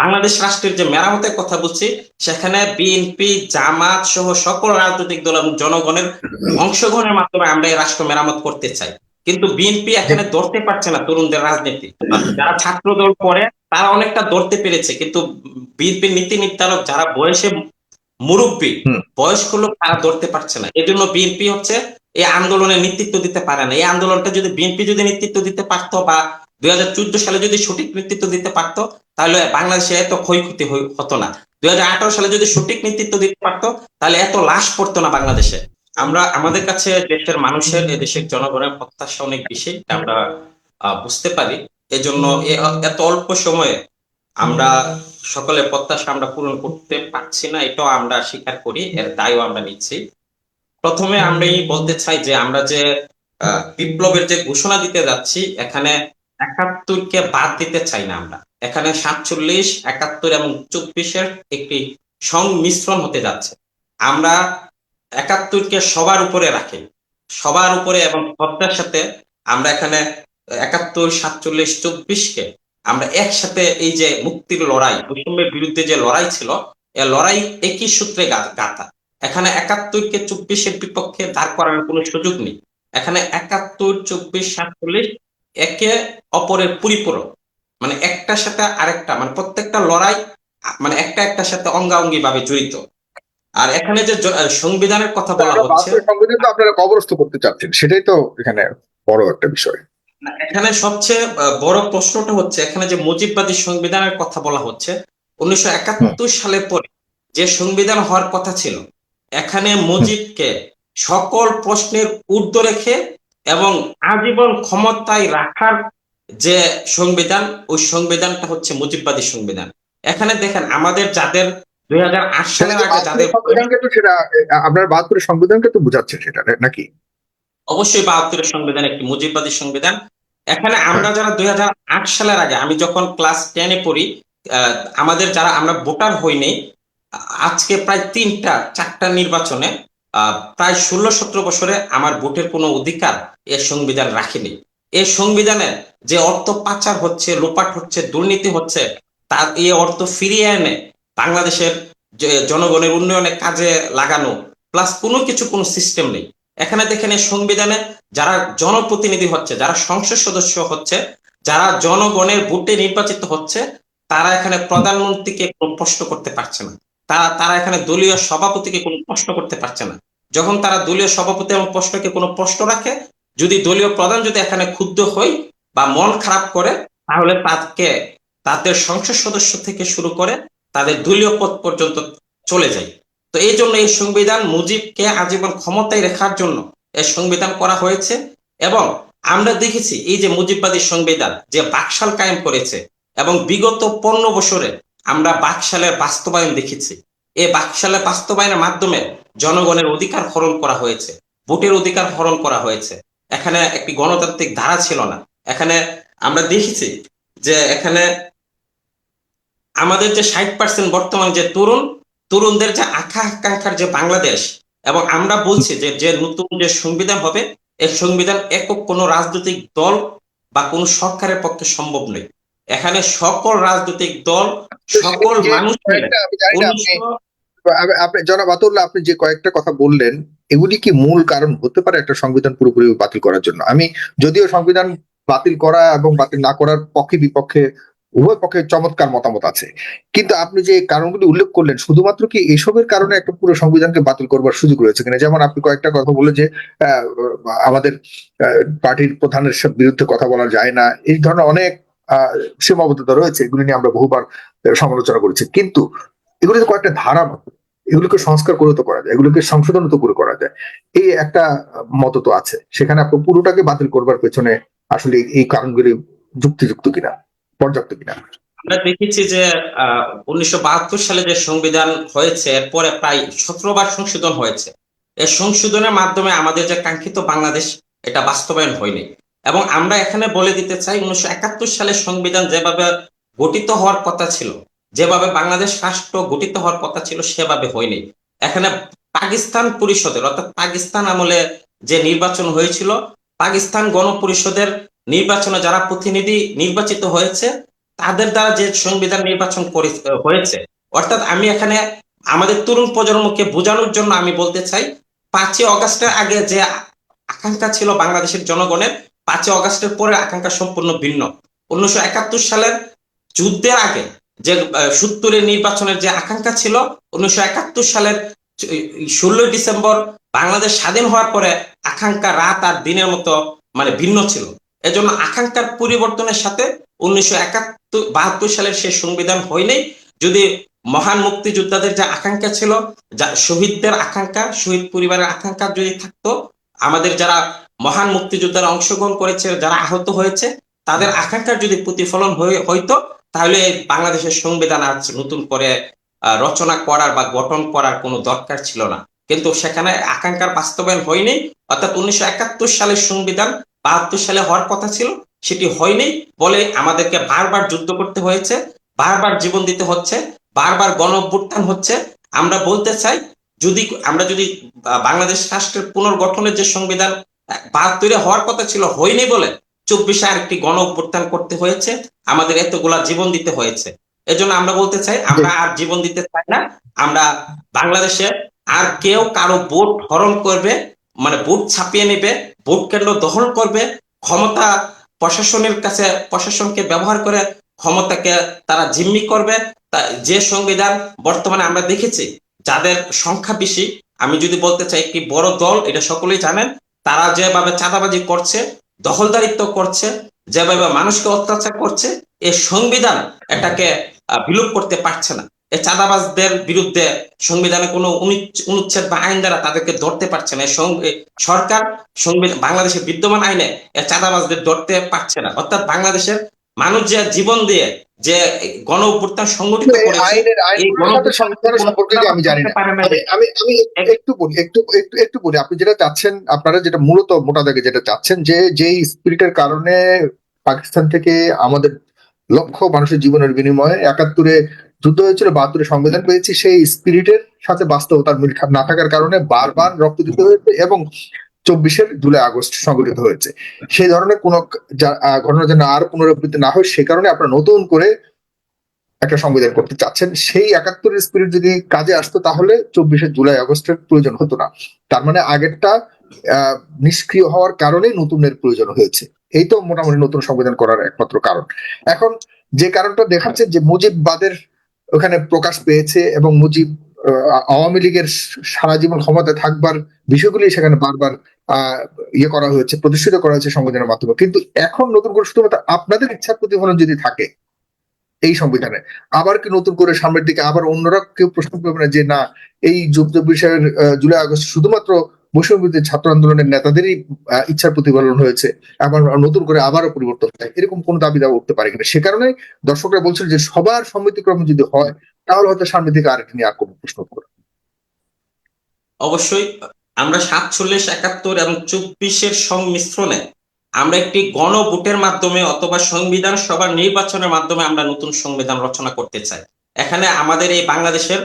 বাংলাদেশ রাষ্ট্রের যে মেরামতের কথা বলছি সেখানে বিএনপি জামাত সহ সকল রাজনৈতিক দল এবং জনগণের অংশগ্রহণের মাধ্যমে আমরা এই রাষ্ট্র মেরামত করতে চাই। কিন্তু বিএনপি এখানে ধরতে পারছে না তরুণদের রাজনীতি। যারা ছাত্র দল করে তারা অনেকটা ধরতে পেরেছে কিন্তু বিএনপির নীতি নির্ধারক যারা বয়সে মুরব্বী বয়স্ক লোক তারা ধরতে পারছে না। এই জন্য বিএনপি হচ্ছে এই আন্দোলনে নেতৃত্ব দিতে পারে না। এই আন্দোলনটা যদি বিএনপি যদি নেতৃত্ব দিতে পারতো বা দুই হাজার চোদ্দ সালে যদি সঠিক নেতৃত্ব দিতে পারতো তাহলে বাংলাদেশে এত ক্ষয়ক্ষতি হতো না। দুই হাজার আঠারো সালে যদি সঠিক নেতৃত্ব দিতে পারতো, তাহলে এত লাশ পড়তো না বাংলাদেশে। আমরা, আমাদের কাছে দেশের মানুষের দেশের জনগণের প্রত্যাশা অনেক বেশি আমরা বুঝতে পারি। এজন্য এত অল্প সময়ে আমরা সকলের প্রত্যাশা আমরা পূরণ করতে পারছি না, এটাও আমরা স্বীকার করি, এর দায়ও আমরা নিচ্ছি। প্রথমে আমি বলতে চাই যে আমরা যে বিপ্লবের যে ঘোষণা দিতে যাচ্ছি, এখানে একাত্তরকে বাদ দিতে চাই না আমরা। এখানে সাতচল্লিশ, একাত্তর এবং চব্বিশের একটি সংমিশ্রণ হতে যাচ্ছে। আমরা একাত্তরকে সবার উপরে রাখি। সবার উপরে এবং শ্রদ্ধার সাথে আমরা এখানে একাত্তর, সাতচল্লিশ, চব্বিশকে আমরা একসাথে এই যে মুক্তির লড়াই বৈষম্যের বিরুদ্ধে যে লড়াই ছিল, এ লড়াই একই সূত্রে গাঁথা। এখানে একাত্তরকে চব্বিশের বিপক্ষে দাঁড় করানোর কোনো সুযোগ নেই। এখানে একাত্তর, চব্বিশ, সাতচল্লিশ একে অপরের পরিপূরক। মানে একটার সাথে আরেকটা মানে প্রত্যেকটা লড়াই মানে একটা একটার সাথে অঙ্গাঙ্গি ভাবে জড়িত। আর এখানে যে সংবিধানের কথা বলা হচ্ছে সংবিধান তো আপনারা কবরস্থ করতে চাচ্ছেন সেটাই তো এখানে বড় একটা বিষয়। এখানে সবচেয়ে বড় প্রশ্নটা হচ্ছে এখানে যে মুজিববাদী সংবিধানের কথা বলা হচ্ছে উনিশশো একাত্তর সালের পরে যে সংবিধান হওয়ার কথা ছিল এখানে মুজিবকে সকল প্রশ্নের ঊর্ধ্ব রেখে এবং আজীবন ক্ষমতায় রাখার যে সংবিধান ওই সংবিধানটা হচ্ছে মুজিববাদী সংবিধান। এখানে দেখেন আমাদের যাদের দুই হাজার আট সালের আগে যাদের সেটা আপনার বাহাত্তরের সংবিধানকে তো বোঝাচ্ছে সেটা নাকি? অবশ্যই বাহাত্তরের সংবিধান একটি মুজিববাদী সংবিধান। এখানে আমরা যারা দুই হাজার আট সালের আগে আমি যখন ক্লাস টেনে পড়ি আহ, আমাদের যারা আমরা ভোটার হইনি আজকে প্রায় তিনটা চারটা নির্বাচনে আহ, প্রায় ষোলো সতেরো বছরে আমার ভোটের কোনো অধিকার এ সংবিধান রাখেনি। এই সংবিধানে যে অর্থ পাচার হচ্ছে লোপাট হচ্ছে, দুর্নীতি হচ্ছে, তার এই অর্থ ফিরিয়ে এনে বাংলাদেশের জনগণের উন্নয়নে কাজে লাগানো, প্লাস কোনো কিছু, কোনো সিস্টেম নেই। এখানে দেখেন সংবিধানে যারা জনপ্রতিনিধি হচ্ছে, যারা সংসদ সদস্য হচ্ছে, যারা জনগণের ভোটে নির্বাচিত হচ্ছে, তারা এখানে প্রধানমন্ত্রীকে কোনো প্রশ্ন করতে পারছে না। তারা তারা এখানে দলীয় সভাপতিকে কোনো প্রশ্ন করতে পারছে না। যখন তারা দলীয় সভাপতি এবং প্রশ্নকে কোনো প্রশ্ন রাখে যদি দলীয় প্রধান যদি এখানে ক্ষুব্ধ হয় বা মন খারাপ করে, তাহলে তাকে, তাদের সংসদ সদস্য থেকে শুরু করে তাদের দলীয় পদ পর্যন্ত চলে যায়। তো এই জন্য এই সংবিধান মুজিবকে আজীবন ক্ষমতায় রাখার জন্য এই সংবিধান করা হয়েছে। এবং আমরা দেখেছি এই যে মুজিববাদী সংবিধান যে বাকশাল কায়েম করেছে এবং বিগত পনেরো বছরে আমরা বাকশালের বাস্তবায়ন দেখেছি। এই বাকশালের বাস্তবায়নের মাধ্যমে জনগণের অধিকার হরণ করা হয়েছে, ভোটের অধিকার হরণ করা হয়েছে। এখানে একটি গণতান্ত্রিক ধারা ছিল না। এখানে আমরা দেখেছি যে এখানে আমাদের যে ষাট পার্সেন্ট বর্তমান যে তরুণ তরুণদের যে আকাঙ্ক্ষা আকাঙ্ক্ষার যে বাংলাদেশ এবং আমরা বলছি যে যে নতুন যে সংবিধান হবে এই সংবিধান একক কোনো রাজনৈতিক দল বা কোন সরকারের পক্ষে সম্ভব নয়। এখানে সকল রাজনৈতিক দল সকল মানুষ জনাব আতুল্লাহ আপনি যে কয়েকটা কথা বললেন এগুলি কি মূল কারণ হতে পারে একটা সংবিধান পুরোপুরি বাতিল করার জন্য? আমি যদিও সংবিধান বাতিল করা এবং বাতিল না করার পক্ষে বিপক্ষে, উভয় পক্ষে চমৎকার মতামত আছে। কিন্তু আপনি যে কারণগুলি উল্লেখ করলেন, শুধুমাত্র কি এসবের কারণে একটা পুরো সংবিধানকে বাতিল করবার সুযোগ রয়েছে কিনা? যেমন আপনি কয়েকটা কথা বলে যে আমাদের পার্টির প্রধানের বিরুদ্ধে কথা বলা যায় না। এই ধরনের অনেক সীমাবদ্ধতা রয়েছে। এগুলি নিয়ে আমরা বহুবার সমালোচনা করেছি। কিন্তু এগুলি তো কয়েকটা ধারা মাত্র এগুলোকে সংস্কার করে তো করা যায়, এগুলোকে সংশোধন তো করে করা যায়। এই একটা মত তো আছে। সেখানে আপনি পুরোটাকে বাতিল করবার পেছনে আসলে এই কারণগুলি যুক্তিযুক্ত কিনা, পর্যাপ্ত কিনা? আমরা দেখেছি যে উনিশশো সালে যে সংবিধান হয়েছে, এরপরে প্রায় সতেরো বার সংশোধন হয়েছে। এই সংশোধনের মাধ্যমে আমাদের যে কাঙ্ক্ষিত বাংলাদেশ, এটা বাস্তবায়ন হয়নি। এবং আমরা এখানে বলে দিতে চাই, উনিশশো সালের সংবিধান যেভাবে গঠিত হওয়ার কথা ছিল যেভাবে বাংলাদেশ রাষ্ট্র গঠিত হওয়ার কথা ছিল, সেভাবে হয়নি। এখানে পাকিস্তান পরিষদের, অর্থাৎ পাকিস্তান আমলে যে নির্বাচন হয়েছিল, পাকিস্তান গণপরিষদের নির্বাচনে যারা প্রতিনিধি নির্বাচিত হয়েছে, তাদের দ্বারা যে সংবিধান নির্বাচন হয়েছে। অর্থাৎ আমি এখানে আমাদের তরুণ প্রজন্মকে বোঝানোর জন্য আমি বলতে চাই, পাঁচই অগাস্টের আগে যে আকাঙ্ক্ষা ছিল বাংলাদেশের জনগণের, পাঁচই অগাস্টের পরে আকাঙ্ক্ষা সম্পূর্ণ ভিন্ন। উনিশশো একাত্তর সালের যুদ্ধের আগে যে সত্তরের নির্বাচনের যে আকাঙ্ক্ষা ছিল, উনিশশো একাত্তর সালের ষোলোই ডিসেম্বর বাংলাদেশ স্বাধীন হওয়ার পরে আকাঙ্ক্ষা রাত আর দিনের মতো মানে ভিন্ন ছিল। এজন্য আকাঙ্ক্ষার পরিবর্তনের সাথে উনিশশো একাত্তর, বাহাত্তর সালের সেই সংবিধান হয়নি যদি মহান মুক্তিযোদ্ধাদের যে আকাঙ্ক্ষা ছিল, যা শহীদদের আকাঙ্ক্ষা, শহীদ পরিবারের আকাঙ্ক্ষা যদি থাকতো, আমাদের যারা মহান মুক্তিযোদ্ধারা অংশগ্রহণ করেছে, যারা আহত হয়েছে, তাদের আকাঙ্ক্ষার যদি প্রতিফলন হয়ে হইতো তাহলে বাংলাদেশের সংবিধান আর নতুন করে রচনা করার বা গঠন করার কোনো দরকার ছিল না। কিন্তু সেখানে আকাঙ্ক্ষার বাস্তবায়ন হয়নি, অর্থাৎ উনিশশো একাত্তর সালের সংবিধান বাহাত্তর সালে হওয়ার কথা ছিল, সেটি হয়নি বলে আমাদেরকে বারবার যুদ্ধ করতে হয়েছে, বারবার জীবন দিতে হচ্ছে, বারবার গণ অভ্যুত্থান হচ্ছে। আমরা বলতে চাই, যদি, আমরা যদি বাংলাদেশ রাষ্ট্রের পুনর্গঠনের যে সংবিধান বাহাত্তরে হওয়ার কথা ছিল, হয়নি বলে চব্বিশে আরেকটি গণ অভ্যুত্থান করতে হয়েছে। আমাদের এতগুলা জীবন দিতে হয়েছে। এজন্য আমরা বলতে চাই আমরা আর জীবন দিতে চাই না। আমরা বাংলাদেশে আর কেউ কারও ভোট হরণ করবে মানে ভোট ছাপিয়ে নেবে ভোট কেন্দ্র দখল করবে ক্ষমতা প্রশাসনের কাছে প্রশাসনকে ব্যবহার করে ক্ষমতাকে তারা জিম্মি করবে। তা- যে সংবিধান বর্তমানে আমরা দেখেছি যাদের সংখ্যা বেশি আমি যদি বলতে চাই একটি বড় দল এটা সকলেই জানেন তারা যেভাবে চাঁদাবাজি করছে দখলদারিত্ব করছে যেভাবে মানুষকে অত্যাচার করছে, এ সংবিধান এটাকে বিলোপ করতে পারছে না। এ চাঁদাবাজদের বিরুদ্ধে সংবিধানে কোনো অনুচ্ছেদ বা আইন দ্বারা তাদেরকে ধরতে পারছে না। সরকার সংবিধান, বাংলাদেশের বিদ্যমান আইনে চাঁদাবাজদের ধরতে পারছে না। অর্থাৎ বাংলাদেশের মানুষ যে জীবন দিয়ে যে গণ অভ্যুত্থান সংগঠিত আমি জানি আমি আমি একটু বলি একটু একটু একটু বলি। আপনি যেটা চাচ্ছেন আপনারা যেটা মূলত মোটা দাগে যেটা চাচ্ছেন যে যেই স্পিরিটের কারণে পাকিস্তান থেকে আমাদের লক্ষ মানুষের জীবনের বিনিময়ে একাত্তরে যুদ্ধ হয়েছিল বাহাত্তরে সংবিধান পেয়েছি সেই স্পিরিটের সাথে বাস্তবতার মিল না থাকার কারণে বারবার রক্ত দিতে হয়েছে এবং চব্বিশের জুলাই আগস্ট সংগঠিত হয়েছে। সেই ধরনের কোন ঘটনা যেন আর পুনরাবৃত্তি না হয়, সে কারণে আপনারা নতুন করে একটা সংবিধান করতে চাচ্ছেন। সেই একাত্তরের স্পিরিট যদি কাজে আসতো, তাহলে চব্বিশে জুলাই আগস্টের প্রয়োজন হতো না। তার মানে আগেরটা নিষ্ক্রিয় হওয়ার কারণে নতুনের প্রয়োজন হয়েছে। এই তো মোটামুটি নতুন সংবিধান করার একমাত্র কারণ। এখন যে কারণটা দেখাচ্ছে যে মুজিববাদের ওখানে প্রকাশ পেয়েছে এবং মুজিব আওয়ামী লীগের সারা জীবন ক্ষমতায় থাকবার বিষয়গুলি সেখানে বারবার ইয়ে করা হয়েছে, প্রতিষ্ঠিত করা হয়েছে সংবিধানের মাধ্যমে। কিন্তু এখন নতুন করে শুধুমাত্র আপনাদের ইচ্ছার প্রতিফলন যদি থাকে এই সংবিধানে, আবার কি নতুন করে সামনের দিকে আবার অন্যরা কেউ প্রশ্ন করবে না যে না, এই যুদ্ধ বিষয়ের জুলাই, আগস্ট শুধুমাত্র বৈষম্যবিরোধী ছাত্র আন্দোলনের নেতাদেরই ইচ্ছার প্রতিফলন হয়েছে, আবার নতুন করে আবারও পরিবর্তন হয়, এরকম কোনো দাবি দাওয়া উঠতে পারে কিনা? সে কারণে দর্শকরা বলছেন যে সবার সম্মতিক্রমে যদি হয়, তাহলে হয়তো সামনের দিকে আরেকটি নিয়ে আর কোনো প্রশ্ন করবে অবশ্যই আমরা সাতচল্লিশ, একাত্তর এবং চব্বিশের সংমিশ্রণে আমরা একটি গণভোটের মাধ্যমে অথবা সংবিধান সভার নির্বাচনের মাধ্যমে আমরা নতুন সংবিধান রচনা করতে চাই। এখানে আমাদের এই বাংলাদেশের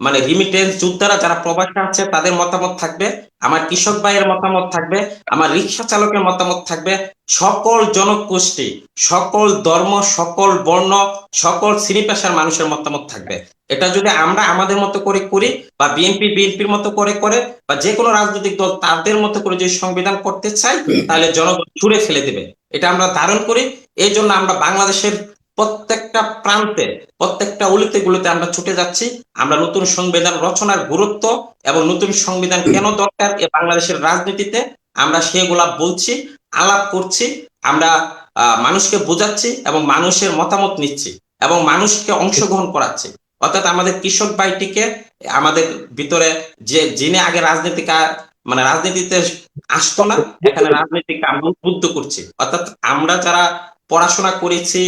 মানে রিমিটেন্স যোদ্ধারা যারা প্রবাসে আছে, তাদের মতামত থাকবে, আমার কৃষক ভাইয়ের মতামত থাকবে, আমার রিক্সা চালকের মতামত থাকবে। সকল জনগোষ্ঠী, সকল ধর্ম, সকল বর্ণ, সকল শ্রেণি পেশার মানুষের মতামত থাকবে। এটা যদি আমরা আমাদের মতো করে করি, বা বিএনপি বিএনপির মতো করে করে, বা যে কোনো রাজনৈতিক দল তাদের মতো করে যদি সংবিধান করতে চাই তাহলে জনগণ ছুড়ে ফেলে দেবে। এটা আমরা ধারণ করি। এই জন্য আমরা বাংলাদেশের প্রত্যেকটা প্রান্তে, প্রত্যেকটা অলিতে গুলিতে আমরা ছুটে যাচ্ছি। আমরা নতুন সংবিধান রচনার গুরুত্ব এবং নতুন সংবিধান কেন দরকার এ বাংলাদেশের রাজনীতিতে? আমরা সেগুলা বলছি, আলাপ করছি, আমরা মানুষকে বোঝাচ্ছি এবং মানুষের মতামত নিচ্ছি এবং মানুষকে অংশগ্রহণ করাচ্ছি। অর্থাৎ আমাদের কৃষক ভাইটিকে আমাদের ভিতরে যে যিনি আগে রাজনীতি মানে রাজনীতিতে আসতো না, এখানে রাজনীতিকে আমরা উদ্বুদ্ধ করছি। অর্থাৎ আমরা যারা পড়াশোনা করেছি,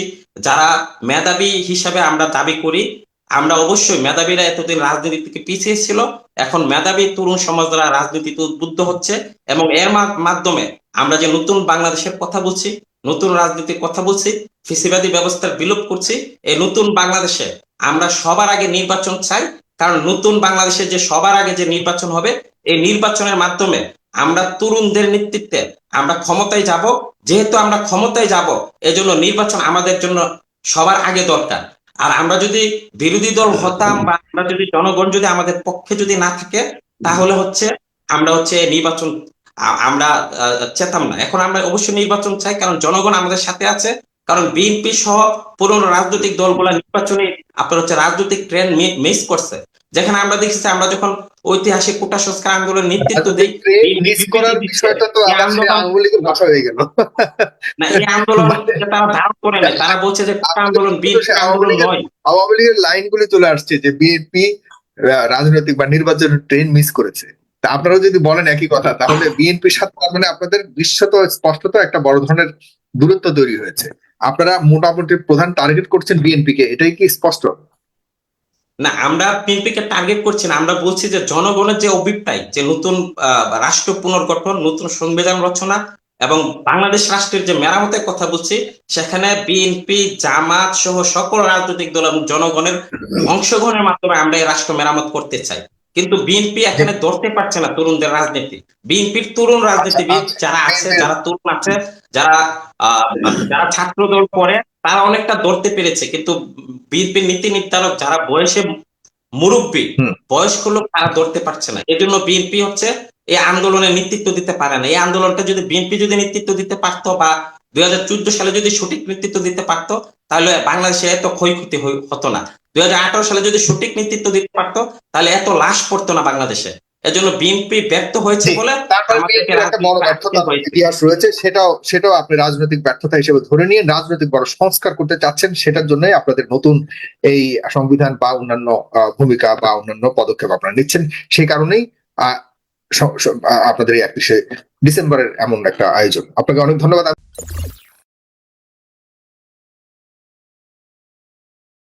যারা মেধাবী হিসাবে আমরা দাবি করি, আমরা অবশ্যই মেধাবীরা এতদিন রাজনীতি থেকে পিছিয়ে ছিল, এখন মেধাবী তরুণ সমাজ দ্বারা রাজনীতিতে উদ্বুদ্ধ হচ্ছে এবং এর মাধ্যমে আমরা যে নতুন বাংলাদেশের কথা বলছি, নতুন রাজনীতির কথা বলছি, ফিসিবাদী ব্যবস্থার বিলোপ করছি, এই নতুন বাংলাদেশে আমরা সবার আগে নির্বাচন চাই, কারণ নতুন বাংলাদেশে যে সবার আগে যে নির্বাচন হবে, এই নির্বাচনের মাধ্যমে আমরা তরুণদের নেতৃত্বে আমরা ক্ষমতায় যাব, যেহেতু আমরা ক্ষমতায় যাব, এজন্য নির্বাচন আমাদের জন্য সবার আগে দরকার। আর আমরা যদি বিরোধী দল হতাম বা আমরা যদি জনগণ যদি আমাদের পক্ষে যদি না থাকে, তাহলে হচ্ছে আমরা হচ্ছে নির্বাচন আমরা চেতাম না। এখন আমরা অবশ্যই নির্বাচন চাই, কারণ জনগণ আমাদের সাথে আছে, কারণ বিএনপি সহ পুরনো রাজনৈতিক দলগুলা নির্বাচনে আপনার হচ্ছে রাজনৈতিক ট্রেন্ড মিস করছে। যেখানে আমরা দেখছি আমরা যখন ঐতিহাসিক কোটা সংস্কার আন্দোলনের নেতৃত্ব দিই মিস করার বিষয়টা তো এই আবার সেই আন্দোলন- আওয়ামী ভাষা হয়ে গেল। না এই আন্দোলন তারা ধারণ করে নেয় তারা বলছে যে কোটা আন্দোলন আন্দোলন নয়। আওয়ামী লীগের লাইনগুলি চলে আসছে যে বিএনপি রাজনৈতিক বা নির্বাচনের ট্রেন মিস করেছে। তা আপনারা যদি বলেন একই কথা তাহলে বিএনপির সাথে তার মানে আপনাদের বিশ্বত স্পষ্টত একটা বড় ধরনের দূরত্ব তৈরি হয়েছে। আপনারা মোটামুটি প্রধান টার্গেট করছেন বিএনপি কে এটাই কি স্পষ্ট? না, আমরা বিএনপিকে টার্গেট করছি না, আমরা বলছি যে জনগণের যে অভিপ্রায়, যে নতুন রাষ্ট্র পুনর্গঠন, নতুন সংবিধান রচনা এবং বাংলাদেশ রাষ্ট্রের যে মেরামতের কথা বলছি, সেখানে বিএনপি, জামাত সহ সকল রাজনৈতিক দল এবং জনগণের অংশগ্রহণের মাধ্যমে আমরা এই রাষ্ট্র মেরামত করতে চাই। কিন্তু বিএনপি এখানে ধরতে পারছে না তরুণদের রাজনীতি। বিএনপির তরুণ রাজনীতিবিদ যারা আছে, যারা তরুণ আছে, যারা যারা ছাত্র দল করে তারা অনেকটা ধরতে পেরেছে কিন্তু বিএনপির নীতি নির্ধারক যারা বয়সে মুরব্বী বয়স্ক লোক তারা ধরতে পারছে না। এজন্য বিএনপি হচ্ছে এই আন্দোলনে নেতৃত্ব দিতে পারে না। এই আন্দোলনটা যদি বিএনপি যদি নেতৃত্ব দিতে পারতো বা দুই হাজার চোদ্দ সালে যদি সঠিক নেতৃত্ব দিতে পারতো তাহলে বাংলাদেশে এত ক্ষয়ক্ষতি হতো না। দুই হাজার আঠারো সালে যদি সঠিক নেতৃত্ব দিতে পারতো তাহলে এত লাশ পড়তো না বাংলাদেশে। এজন্য বিএনপি ব্যর্থ হয়েছে বলে। ইতিহাস রয়েছে সেটাও সেটাও আপনি রাজনৈতিক ব্যর্থতা হিসেবে ধরে নিয়ে রাজনৈতিক বড় সংস্কার করতে চাচ্ছেন সেটার জন্যই আপনাদের নতুন এই সংবিধান বা অন্যান্য ভূমিকা বা অন্যান্য পদক্ষেপ আপনারা নিচ্ছেন। সেই কারণেই আপনাদের এই একত্রিশে ডিসেম্বরের এমন একটা আয়োজন। আপনাকে অনেক ধন্যবাদ।